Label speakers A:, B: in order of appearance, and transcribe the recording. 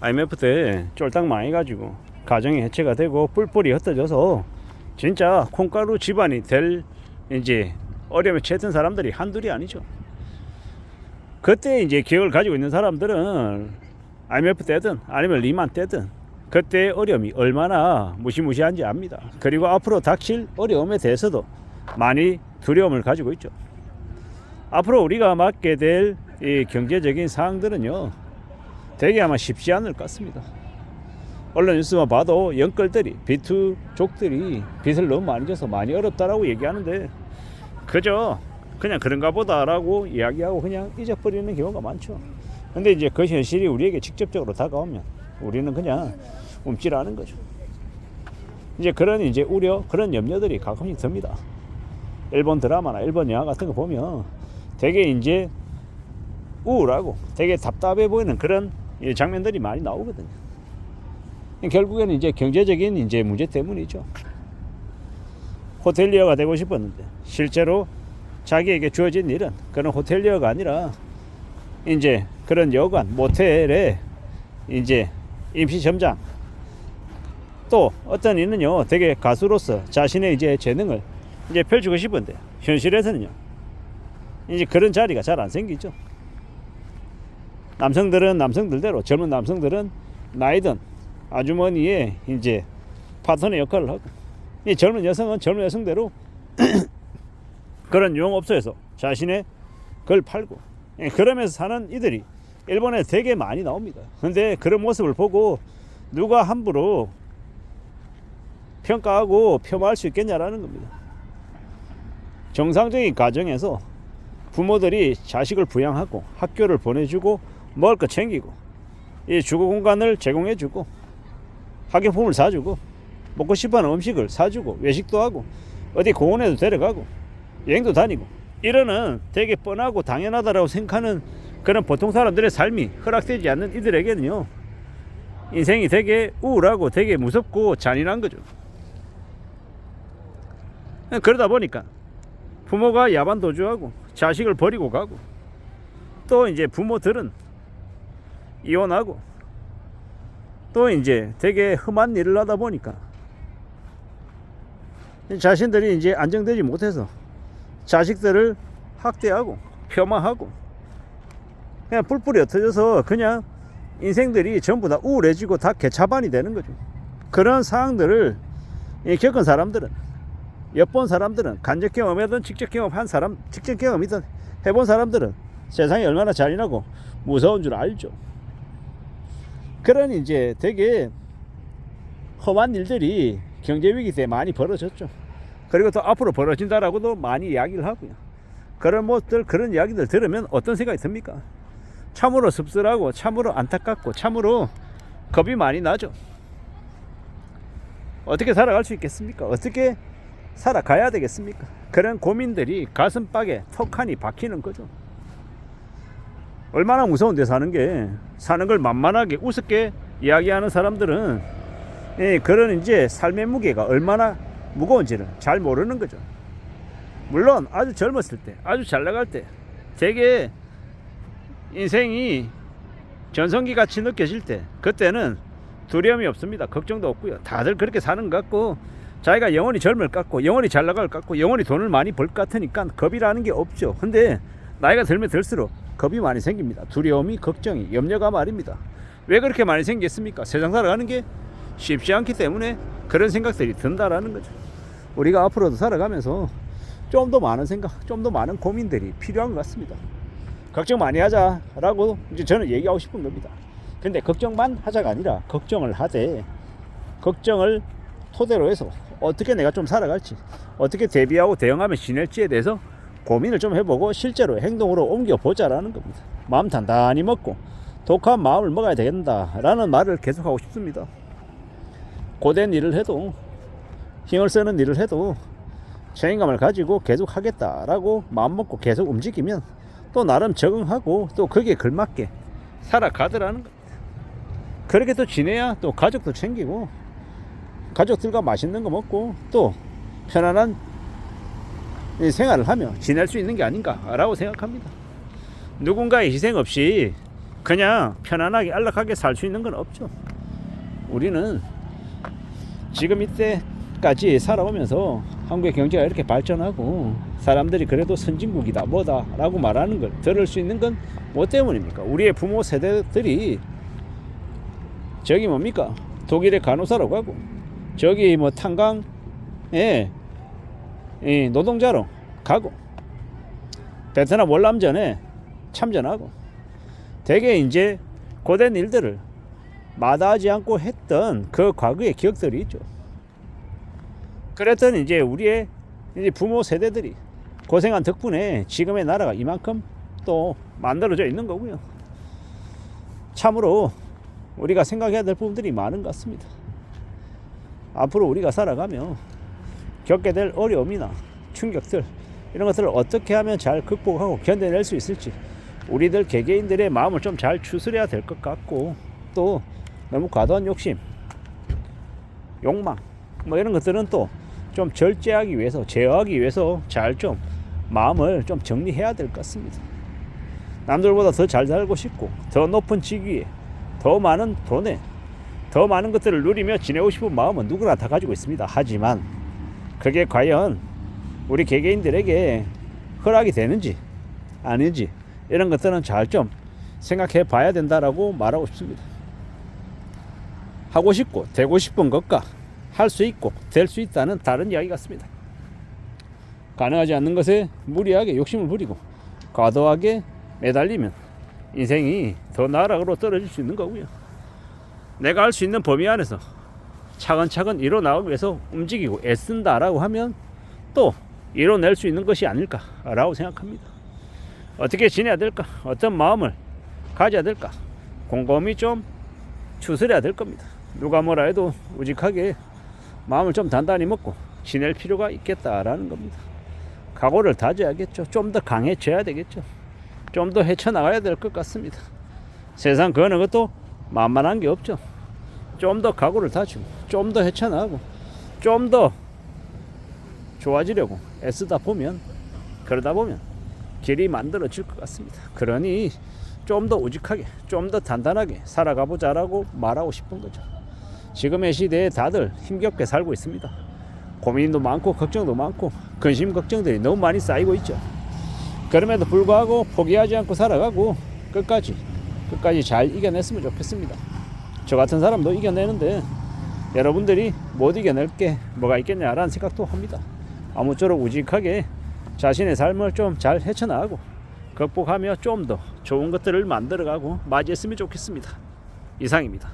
A: IMF 때 쫄딱 망해가지고 가정이 해체가 되고 뿔뿔이 흩어져서 진짜 콩가루 집안이 될 이제 어려움에 처했던 사람들이 한둘이 아니죠. 그때 이제 기억을 가지고 있는 사람들은 IMF 때든 아니면 리만 때든 그때 어려움이 얼마나 무시무시한지 압니다. 그리고 앞으로 닥칠 어려움에 대해서도 많이 두려움을 가지고 있죠. 앞으로 우리가 맞게 될 이 경제적인 사항들은요, 되게 아마 쉽지 않을 것 같습니다. 언론 뉴스만 봐도 영끌들이 비투 족들이 빚을 너무 많이 져서 많이 어렵다라고 얘기하는데 그저 그냥 그런가 보다라고 이야기하고 그냥 잊어버리는 경우가 많죠. 근데 이제 그 현실이 우리에게 직접적으로 다가오면 우리는 그냥 움찔하는 거죠. 이제 그런 이제 우려, 그런 염려들이 가끔씩 듭니다. 일본 드라마나 일본 영화 같은 거 보면 되게 이제 우울하고 되게 답답해 보이는 그런 이 장면들이 많이 나오거든요. 결국에는 이제 경제적인 이제 문제 때문이죠. 호텔리어가 되고 싶었는데 실제로 자기에게 주어진 일은 그런 호텔리어가 아니라 이제 그런 여관, 모텔에 이제 임시 점장 또 어떤 이는요 되게 가수로서 자신의 이제 재능을 이제 펼치고 싶은데 현실에서는요 이제 그런 자리가 잘 안 생기죠. 남성들은 남성들대로 젊은 남성들은 나이든 아주머니의 이제 파트너 역할을 하고 이 젊은 여성은 젊은 여성대로 그런 유흥업소에서 자신의 걸 팔고 예, 그러면서 사는 이들이 일본에 되게 많이 나옵니다. 근데 그런 모습을 보고 누가 함부로 평가하고 폄하할 수 있겠냐라는 겁니다. 정상적인 가정에서 부모들이 자식을 부양하고 학교를 보내주고 먹을 거 챙기고 이 주거 공간을 제공해 주고 학용품을 사주고 먹고 싶어하는 음식을 사주고 외식도 하고 어디 공원에도 데려가고 여행도 다니고 이러는 되게 뻔하고 당연하다라고 생각하는 그런 보통 사람들의 삶이 허락되지 않는 이들에게는요 인생이 되게 우울하고 되게 무섭고 잔인한 거죠. 그러다 보니까 부모가 야반 도주하고 자식을 버리고 가고 또 이제 부모들은 이혼하고 또 이제 되게 험한 일을 하다 보니까 자신들이 이제 안정되지 못해서 자식들을 학대하고 폄하하고 그냥 뿔뿔이 흩어져서 그냥 인생들이 전부 다 우울해지고 다 개차반이 되는 거죠. 그런 상황들을 이 겪은 사람들은 엿본 사람들은 간접 경험이든 직접 경험한 사람, 직접 경험이든 해본 사람들은 세상이 얼마나 잔인하고 무서운 줄 알죠. 그런 이제 되게 험한 일들이 경제 위기 때 많이 벌어졌죠. 그리고 또 앞으로 벌어진다라고도 많이 이야기를 하고요. 그런 모습들 그런 이야기들 들으면 어떤 생각이 듭니까? 참으로 씁쓸하고 참으로 안타깝고 참으로 겁이 많이 나죠. 어떻게 살아갈 수 있겠습니까? 어떻게 살아가야 되겠습니까? 그런 고민들이 가슴팍에 턱하니 박히는 거죠. 얼마나 무서운데 사는 게 사는 걸 만만하게 우습게 이야기하는 사람들은 예, 그런 이제 삶의 무게가 얼마나 무거운지를 잘 모르는 거죠. 물론 아주 젊었을 때, 아주 잘 나갈 때, 되게 인생이 전성기 같이 느껴질 때, 그때는 두려움이 없습니다. 걱정도 없고요. 다들 그렇게 사는 것 같고, 자기가 영원히 젊을 것 같고, 영원히 잘 나갈 것 같고, 영원히 돈을 많이 벌 것 같으니까 겁이라는 게 없죠. 근데 나이가 들면 들수록 겁이 많이 생깁니다. 두려움이, 걱정이, 염려가 말입니다. 왜 그렇게 많이 생겼습니까? 세상 살아가는 게 쉽지 않기 때문에 그런 생각들이 든다라는 거죠. 우리가 앞으로도 살아가면서 좀 더 많은 생각, 좀 더 많은 고민들이 필요한 것 같습니다. 걱정 많이 하자라고 이제 저는 얘기하고 싶은 겁니다. 근데 걱정만 하자가 아니라 걱정을 하되 걱정을 토대로 해서 어떻게 내가 좀 살아갈지, 어떻게 대비하고 대응하면 지낼지에 대해서 고민을 좀 해보고 실제로 행동으로 옮겨보자라는 겁니다. 마음 단단히 먹고 독한 마음을 먹어야 된다라는 말을 계속하고 싶습니다. 고된 일을 해도 힘을 쓰는 일을 해도 책임감을 가지고 계속 하겠다라고 마음 먹고 계속 움직이면 또 나름 적응하고 또 거기에 걸맞게 살아가더라는 겁니다. 그렇게 또 지내야 또 가족도 챙기고 가족들과 맛있는 거 먹고 또 편안한 이 생활을 하며 지낼 수 있는 게 아닌가라고 생각합니다. 누군가의 희생 없이 그냥 편안하게 안락하게 살 수 있는 건 없죠. 우리는 지금 이때까지 살아오면서 한국의 경제가 이렇게 발전하고 사람들이 그래도 선진국이다 뭐다라고 말하는 걸 들을 수 있는 건 뭐 때문입니까? 우리의 부모 세대들이 저기 뭡니까? 독일의 간호사로 가고 저기 뭐이 노동자로 가고 베트남 월남전에 참전하고 대개 이제 고된 일들을 마다하지 않고 했던 그 과거의 기억들이 있죠. 그랬던 이제 우리의 이제 부모 세대들이 고생한 덕분에 지금의 나라가 이만큼 또 만들어져 있는 거고요. 참으로 우리가 생각해야 될 부분들이 많은 것 같습니다. 앞으로 우리가 살아가며 겪게 될 어려움이나 충격들 이런 것들을 어떻게 하면 잘 극복하고 견뎌낼 수 있을지 우리들 개개인들의 마음을 좀 잘 추스려야 될 것 같고 또 너무 과도한 욕심, 욕망 뭐 이런 것들은 또 좀 절제하기 위해서 제어하기 위해서 잘 좀 마음을 좀 정리해야 될 것 같습니다. 남들보다 더 잘 살고 싶고 더 높은 직위에 더 많은 돈에 더 많은 것들을 누리며 지내고 싶은 마음은 누구나 다 가지고 있습니다. 하지만 그게 과연 우리 개개인들에게 허락이 되는지 아닌지 이런 것들은 잘 좀 생각해 봐야 된다라고 말하고 싶습니다. 하고 싶고 되고 싶은 것과 할 수 있고 될 수 있다는 다른 이야기 같습니다. 가능하지 않는 것에 무리하게 욕심을 부리고 과도하게 매달리면 인생이 더 나락으로 떨어질 수 있는 거고요. 내가 할 수 있는 범위 안에서 차근차근 이뤄나가기 위해서 움직이고 애쓴다라고 하면 또 이뤄낼 수 있는 것이 아닐까라고 생각합니다. 어떻게 지내야 될까? 어떤 마음을 가져야 될까? 곰곰이 좀 추스려야 될 겁니다. 누가 뭐라 해도 우직하게 마음을 좀 단단히 먹고 지낼 필요가 있겠다라는 겁니다. 각오를 다져야겠죠. 좀 더 강해져야 되겠죠. 좀 더 헤쳐나가야 될 것 같습니다. 세상 그 어느 것도 만만한 게 없죠. 좀 더 각오를 다지고, 좀 더 헤쳐나가고, 좀 더 좋아지려고 애쓰다 보면, 그러다 보면 길이 만들어질 것 같습니다. 그러니 좀 더 우직하게, 좀 더 단단하게 살아가 보자라고 말하고 싶은 거죠. 지금의 시대에 다들 힘겹게 살고 있습니다. 고민도 많고 걱정도 많고 근심 걱정들이 너무 많이 쌓이고 있죠. 그럼에도 불구하고 포기하지 않고 살아가고 끝까지 끝까지 잘 이겨냈으면 좋겠습니다. 저 같은 사람도 이겨내는데 여러분들이 못 이겨낼 게 뭐가 있겠냐라는 생각도 합니다. 아무쪼록 우직하게 자신의 삶을 좀 잘 헤쳐나가고 극복하며 좀 더 좋은 것들을 만들어가고 맞이했으면 좋겠습니다. 이상입니다.